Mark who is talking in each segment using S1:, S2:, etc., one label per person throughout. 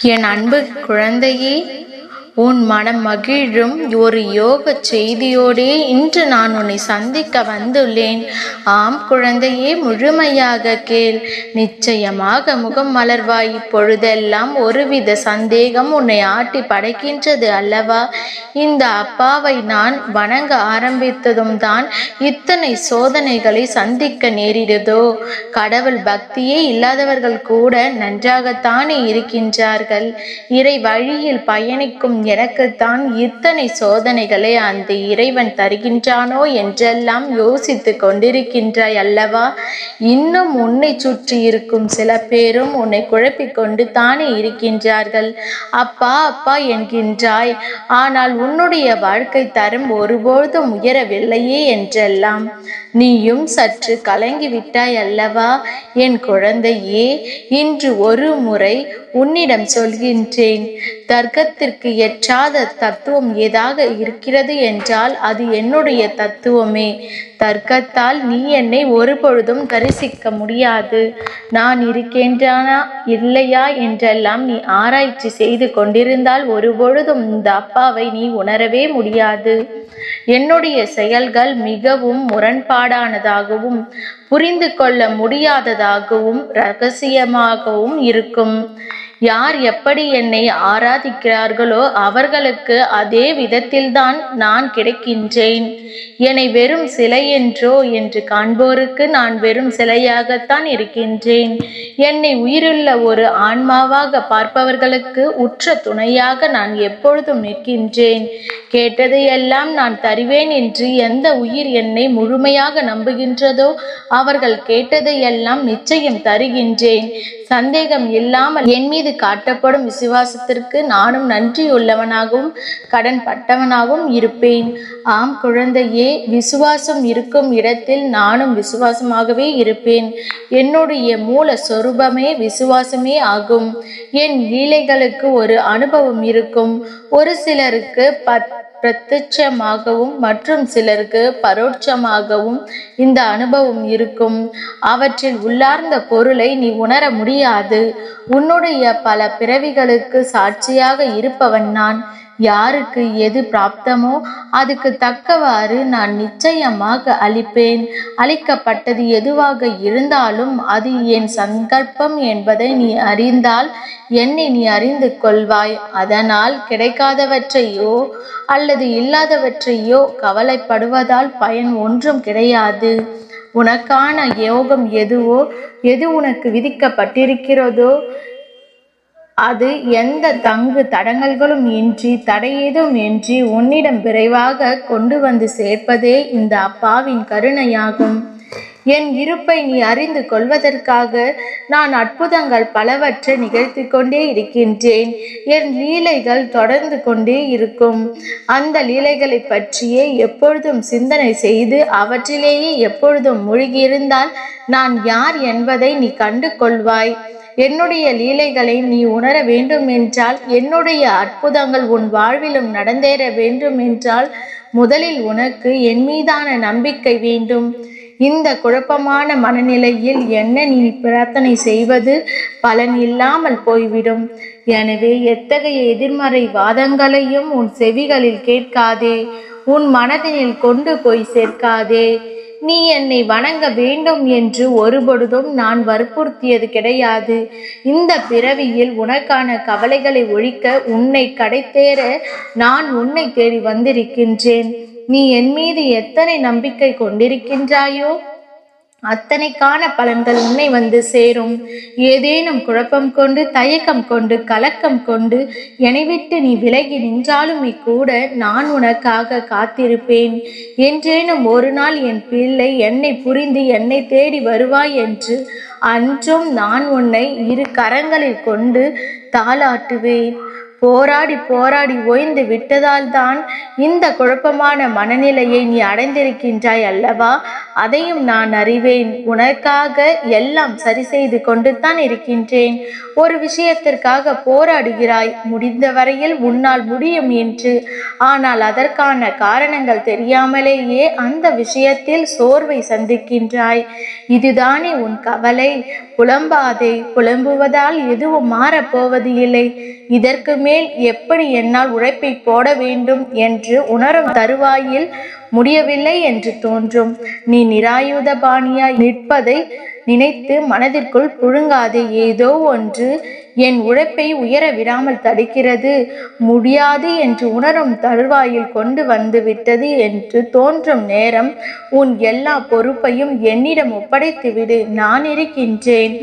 S1: என் அன்பு குழந்தையே உன் மனம் மகிழும் ஒரு யோக செய்தியோடே இன்று நான் உன்னை சந்திக்க வந்துள்ளேன். ஆம் குழந்தையே முழுமையாக கேள். நிச்சயமாக முகம் மலர்வாய். இப்பொழுதெல்லாம் ஒருவித சந்தேகம் உன்னை ஆட்டி படைக்கின்றது அல்லவா? இந்த அப்பாவை நான் வணங்க ஆரம்பித்ததும் தான் இத்தனை சோதனைகளை சந்திக்க நேரிடுதோ? கடவுள் பக்தியே இல்லாதவர்கள் கூட நன்றாகத்தானே இருக்கின்றார்கள். இறை வழியில் பயணிக்கும் எனக்குத்தான் இத்தனை சோதனைகளை அந்த இறைவன் தருகின்றானோ என்றெல்லாம் யோசித்து கொண்டிருக்கின்றாய் அல்லவா? இன்னும் உன்னை சுற்றி இருக்கும் சில பேரும் உன்னை குழப்பிக்கொண்டு தானே இருக்கின்றார்கள். அப்பா அப்பா என்கின்றாய். ஆனால் உன்னுடைய வாழ்க்கை தரம் ஒருபொழுதும் உயரவில்லையே என்றெல்லாம். நீயும் சற்று கலங்கிவிட்டாய் அல்லவா? என் குழந்தையே இன்று ஒரு முறை உன்னிடம் சொல்கின்றேன். தர்க்கத்திற்கு எட்டாத தத்துவம் ஏதாக இருக்கிறது என்றால் அது என்னுடைய தத்துவமே. தர்க்கத்தால் நீ என்னை ஒருபொழுதும் தரிசிக்க முடியாது. நான் இருக்கின்றானா இல்லையா என்றெல்லாம் நீ ஆராய்ச்சி செய்து கொண்டிருந்தால் ஒருபொழுதும் இந்த அப்பாவை நீ உணரவே முடியாது. என்னுடைய செயல்கள் மிகவும் முரண்பாடானதாகவும் புரிந்து கொள்ள முடியாததாகவும் ரகசியமாகவும் இருக்கும். யார் எப்படி என்னை ஆராதிக்கிறார்களோ அவர்களுக்கு அதே விதத்தில்தான் நான் கிடைக்கின்றேன். என்னை வெறும் சிலை என்றோ என்று காண்போருக்கு நான் வெறும் சிலையாகத்தான் இருக்கின்றேன். என்னை உயிருள்ள ஒரு ஆன்மாவாக பார்ப்பவர்களுக்கு உற்ற துணையாக நான் எப்பொழுதும் நிற்கின்றேன். கேட்டதையெல்லாம் நான் தருவேன் என்று எந்த உயிர் என்னை முழுமையாக நம்புகின்றதோ அவர்கள் கேட்டதையெல்லாம் நிச்சயம் தருகின்றேன். சந்தேகம் இல்லாமல் என் மீது காட்டப்படும் விசுவாசத்திற்கு நானும் நன்றியுள்ளவனாகவும் கடன் பட்டவனாகவும் இருப்பேன். ஆம் குழந்தையே விசுவாசம் இருக்கும் இடத்தில் நானும் விசுவாசமாகவே இருப்பேன். என்னுடைய மூல சொரூபமே விசுவாசமே ஆகும். என் லீலைகளுக்கு ஒரு அனுபவம் இருக்கும். ஒரு சிலருக்கு பத் பிரத்யட்சமாகவும் மற்றும் சிலருக்கு பரோட்சமாகவும் இந்த அனுபவம் இருக்கும். அவற்றில் உள்ளார்ந்த பொருளை நீ உணர முடியாது. உன்னுடைய பல பிறவிகளுக்கு சாட்சியாக இருப்பவன் நான். யாருக்கு எது பிராப்தமோ அதுக்கு தக்கவாறு நான் நிச்சயமாக அளிப்பேன். அளிக்கப்பட்டது எதுவாக இருந்தாலும் அது என் சங்கல்பம் என்பதை நீ அறிந்தால் என்னை நீ அறிந்து கொள்வாய். அதனால் கிடைக்காதவற்றையோ அல்லது இல்லாதவற்றையோ கவலைப்படுவதால் பயன் ஒன்றும் கிடையாது. உனக்கான யோகம் எதுவோ எது உனக்கு விதிக்கப்பட்டிருக்கிறதோ அது எந்த தங்கு தடங்கல்களும் இன்றி தடையேதும் இன்றி உன்னிடம் விரைவாக கொண்டு வந்து சேர்ப்பதே இந்த அப்பாவின் கருணையாகும். என் இருப்பை நீ அறிந்து கொள்வதற்காக நான் அற்புதங்கள் பலவற்றை நிகழ்த்தி கொண்டே இருக்கின்றேன். என் லீலைகள் தொடர்ந்து கொண்டே இருக்கும். அந்த லீலைகளை பற்றியே எப்பொழுதும் சிந்தனை செய்து அவற்றிலேயே எப்பொழுதும் மூழ்கியிருந்தால் நான் யார் என்பதை நீ கண்டு கொள்வாய் என்னுடைய லீலைகளை நீ உணர வேண்டுமென்றால் என்னுடைய அற்புதங்கள் உன் வாழ்விலும் நடந்தேற வேண்டுமென்றால் முதலில் உனக்கு என் மீதான நம்பிக்கை வேண்டும். இந்த குழப்பமான மனநிலையில் என்ன நீ பிரார்த்தனை செய்வது? பலன் இல்லாமல் போய்விடும். எனவே எத்தகைய எதிர்மறை வாதங்களையும் உன் செவிகளில் கேட்காதே. உன் மனதினில் கொண்டு போய் சேர்க்காதே. நீ என்னை வணங்க வேண்டும் என்று ஒருபொழுதும் நான் வற்புறுத்தியது கிடையாது. இந்த பிறவியில் உனக்கான கவலைகளை ஒழிக்க உன்னை கடைத்தேற நான் உன்னை தேடி வந்திருக்கின்றேன். நீ என் மீது எத்தனை நம்பிக்கை கொண்டிருக்கின்றாயோ அத்தனைக்கான பலன்கள் உன்னை வந்து சேரும். ஏதேனும் குழப்பம் கொண்டு தயக்கம் கொண்டு கலக்கம் கொண்டு என்னை விட்டு நீ விலகி நின்றாலுமே கூட நான் உனக்காக காத்திருப்பேன். என்றேனும் ஒரு நாள் என் பிள்ளை என்னை புரிந்து என்னை தேடி வருவாய் என்று அன்றும் நான் உன்னை இரு கரங்களில் கொண்டு தாளாட்டுவேன். போராடி போராடி ஓய்ந்து விட்டதால் தான் இந்த குழப்பமான மனநிலையை நீ அடைந்திருக்கின்றாய் அல்லவா? அதையும் நான் அறிவேன். உனக்காக எல்லாம் சரி செய்து கொண்டு தான் இருக்கின்றேன். ஒரு விஷயத்திற்காக போராடுகிறாய். முடிந்த வரையில் உன்னால் முடியும் என்று. ஆனால் அதற்கான காரணங்கள் தெரியாமலேயே அந்த விஷயத்தில் சோர்வை சந்திக்கின்றாய். இதுதானே உன் கவலை. புலம்பாதே. புலம்புவதால் எதுவும் மாறப்போவது இல்லை இதற்கு மேல் எப்படி என்னால் உழைப்பை போட வேண்டும் என்று உணரும் தருவாயில் முடியவில்லை என்று தோன்றும். நீ நிராயுத பாணியாய் நிற்பதை நினைத்து மனதிற்குள் புழுங்காதே. ஏதோ ஒன்று என் உழைப்பை உயர விடாமல் தடுக்கிறது. முடியாது என்று உணரும் தருவாயில் கொண்டு வந்து விட்டது என்று தோன்றும் நேரம் உன் எல்லா பொறுப்பையும் என்னிடம் ஒப்படைத்து விடு. நான் இருக்கின்றேன்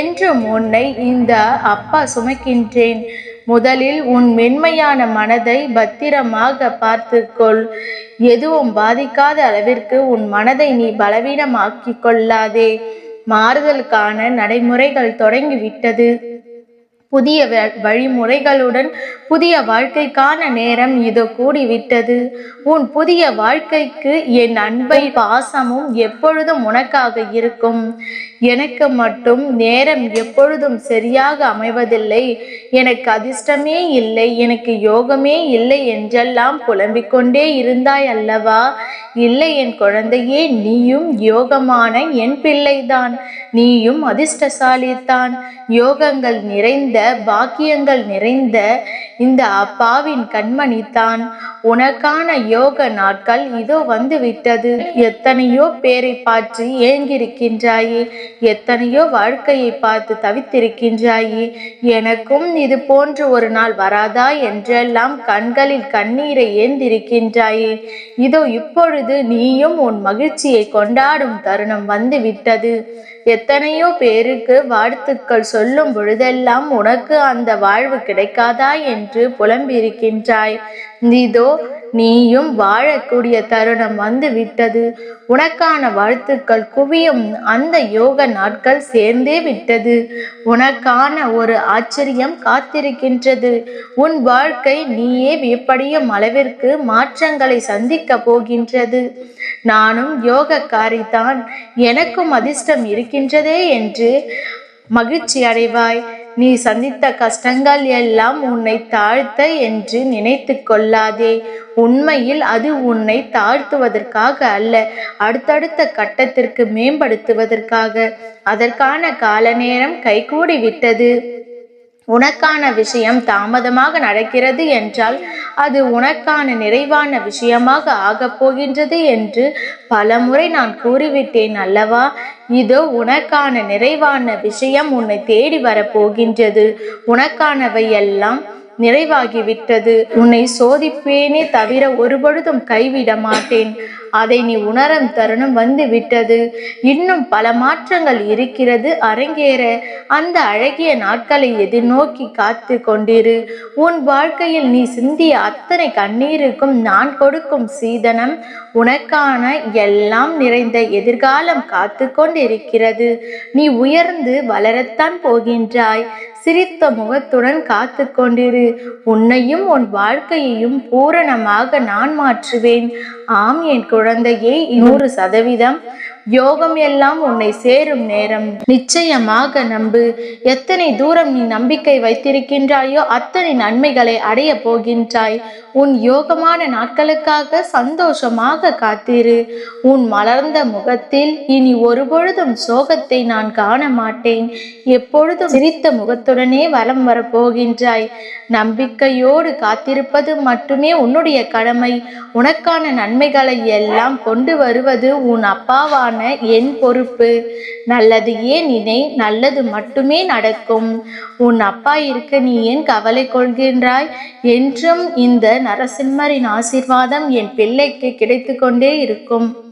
S1: என்றும் உன்னை இந்த அப்பா சுமக்கின்றேன். முதலில் உன் மென்மையான மனதை பத்திரமாக பார்த்துக்கொள். எதுவும் பாதிக்காத அளவிற்கு உன் மனதை நீ பலவீனமாக்கிக் கொள்ளாதே. மாறுதலுக்கான நடைமுறைகள் தொடங்கிவிட்டது. புதிய வ- வழிமுறைகளுடன் புதிய வாழ்க்கைக்கான நேரம் இதோ கூடிவிட்டது. உன் புதிய வாழ்க்கைக்கு என் அன்பை பாசமும் எப்பொழுதும் உனக்காக இருக்கும். எனக்கு மட்டும் நேரம் எப்பொழுதும் சரியாக அமைவதில்லை. எனக்கு அதிர்ஷ்டமே இல்லை. எனக்கு யோகமே இல்லை என்றெல்லாம் புலம்பிக் கொண்டே இருந்தாய் அல்லவா? இல்லை என் குழந்தையே நீயும் யோகமான என் பிள்ளைதான். நீயும் அதிர்ஷ்டசாலித்தான். யோகங்கள் நிறைந்த பாக்கியங்கள் நிறைந்த இந்த அப்பாவின் கண்மணி தான் உனக்கான யோக நாட்கள் இதோ வந்து விட்டது எத்தனையோ பேரை பார்த்து ஏங்கியிருக்கின்றாயே. எத்தனையோ வாழ்க்கையை பார்த்து தவித்திருக்கின்றாயே. எனக்கும் இது போன்று ஒரு நாள் வராதா என்றெல்லாம் கண்களில் கண்ணீரை ஏந்திருக்கின்றாயே. இதோ இப்பொழுது நீயும் உன் மகிழ்ச்சியை கொண்டாடும் தருணம் வந்து விட்டது எத்தனையோ பேருக்கு வாழ்த்துக்கள் சொல்லும் பொழுதெல்லாம் உனக்கு அந்த வாழ்வு கிடைக்காதா என்று புலம்பியிருக்கின்றாய். இதோ நீயும் வாழக்கூடிய தருணம் வந்து விட்டது உனக்கான வாழ்த்துக்கள் குவியும் அந்த யோக நாட்கள் சேர்ந்தே விட்டது. உனக்கான ஒரு ஆச்சரியம் காத்திருக்கின்றது. உன் வாழ்க்கை நீயே வியப்படியும் அளவிற்கு மாற்றங்களை சந்திக்க போகின்றது. நானும் யோகக்காரி தான் எனக்கும் அதிர்ஷ்டம் இருக்கின்றதே என்று மகிழ்ச்சி அடைவாய் நீ சந்தித்த கஷ்டங்கள் எல்லாம் உன்னை தாழ்த்த என்று நினைத்து கொள்ளாதே. உண்மையில் அது உன்னை தாழ்த்துவதற்காக அல்ல அடுத்தடுத்த கட்டத்திற்கு மேம்படுத்துவதற்காக. அதற்கான கால நேரம் கைகூடி விட்டது உனக்கான விஷயம் தாமதமாக நடக்கிறது என்றால் அது உனக்கான நிறைவான விஷயமாக ஆகப் போகின்றது என்று பலமுறை நான் கூறிவிட்டேன் அல்லவா? இதோ உனக்கான நிறைவான விஷயம் உன்னை தேடி வரப்போகின்றது உனக்கானவை எல்லாம் நிறைவாகிவிட்டது. உன்னை சோதிப்பேனே தவிர ஒருபொழுதும் கைவிட மாட்டேன். அதை நீ உணரும் தருணம் வந்து விட்டது இன்னும் பல மாற்றங்கள் இருக்கிறது அரங்கேற. அந்த அழகிய நாட்களை எதிர்நோக்கி காத்து கொண்டிரு. உன் வாழ்க்கையில் நீ சிந்திய அத்தனை கண்ணீருக்கும் நான் கொடுக்கும் சீதனம் உனக்கான எல்லாம் நிறைந்த எதிர்காலம் காத்து கொண்டிருக்கிறது. நீ உயர்ந்து வளரத்தான் போகின்றாய். சிரித்த முகத்துடன் காத்து கொண்டிரு. உன்னையும் உன் வாழ்க்கையையும் பூரணமாக நான் மாற்றுவேன். ஆம் என் குழந்தையே நூறு சதவீதம். யோகம் எல்லாம் உன்னை சேரும் நேரம். நிச்சயமாக நம்பு. எத்தனை தூரம் நீ நம்பிக்கை வைத்திருக்கின்றாயோ அத்தனை நன்மைகளை அடைய போகின்றாய். உன் யோகமான நாட்களுக்காக சந்தோஷமாக காத்திரு. உன் மலர்ந்த முகத்தில் இனி ஒருபொழுதும் சோகத்தை நான் காண மாட்டேன் எப்பொழுதும் சிரித்த முகத்துடனே வலம் வரப்போகின்றாய் நம்பிக்கையோடு காத்திருப்பது மட்டுமே உன்னுடைய கடமை. உனக்கான நன்மைகளை எல்லாம் கொண்டு வருவது உன் அப்பாவான என் பொறுப்பு. நல்லது ஏன் நினை நல்லது மட்டுமே நடக்கும். உன் அப்பா இருக்க நீ ஏன் கவலை கொள்கின்றாய்? என்றும் இந்த நரசிம்மரின் ஆசீர்வாதம் என் பிள்ளைக்கு கிடைத்து கொண்டே இருக்கும்.